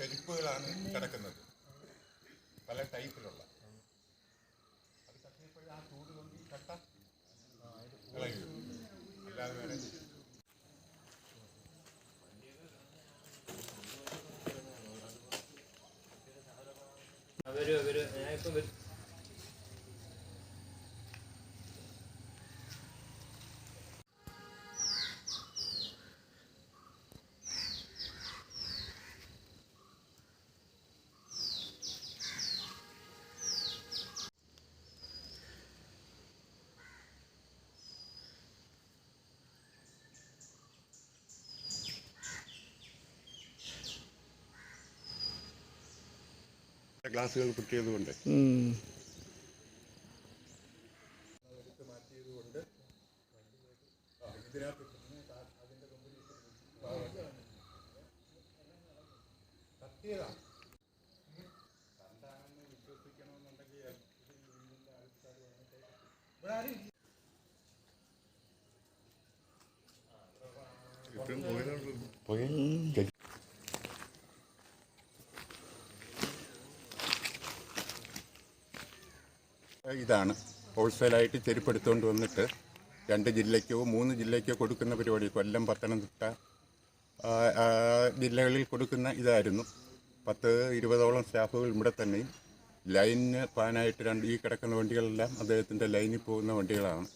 ചെരുപ്പുകളാണ് കിടക്കുന്നത്. പല ടൈപ്പിലുള്ള. അത് കത്തിയപ്പോഴും ആ ചൂട് കൊണ്ട് ഈ കട്ട ഇളകി അല്ലാതെ വേറെ അവർ അവർ വരും. ഗ്ലാസുകൾ കുത്തിയതുകൊണ്ട് ഉം. കത്തിയതാണ് കണ്ടാണെന്ന് ഇതാണ്. ഹോൾസെയിലായിട്ട് ചെരുപ്പ് എടുത്തുകൊണ്ട് വന്നിട്ട് രണ്ട് ജില്ലയ്ക്കോ മൂന്ന് ജില്ലയ്ക്കോ കൊടുക്കുന്ന പരിപാടി കൊല്ലം പത്തനംതിട്ട ജില്ലകളിൽ കൊടുക്കുന്ന ഇതായിരുന്നു. പത്ത് ഇരുപതോളം സ്റ്റാഫുകൾ ഇവിടെ തന്നെയും ലൈനിന് പാനായിട്ട് രണ്ട് ഈ കിടക്കുന്ന വണ്ടികളെല്ലാം അദ്ദേഹത്തിന്റെ ലൈനിൽ പോകുന്ന വണ്ടികളാണ്.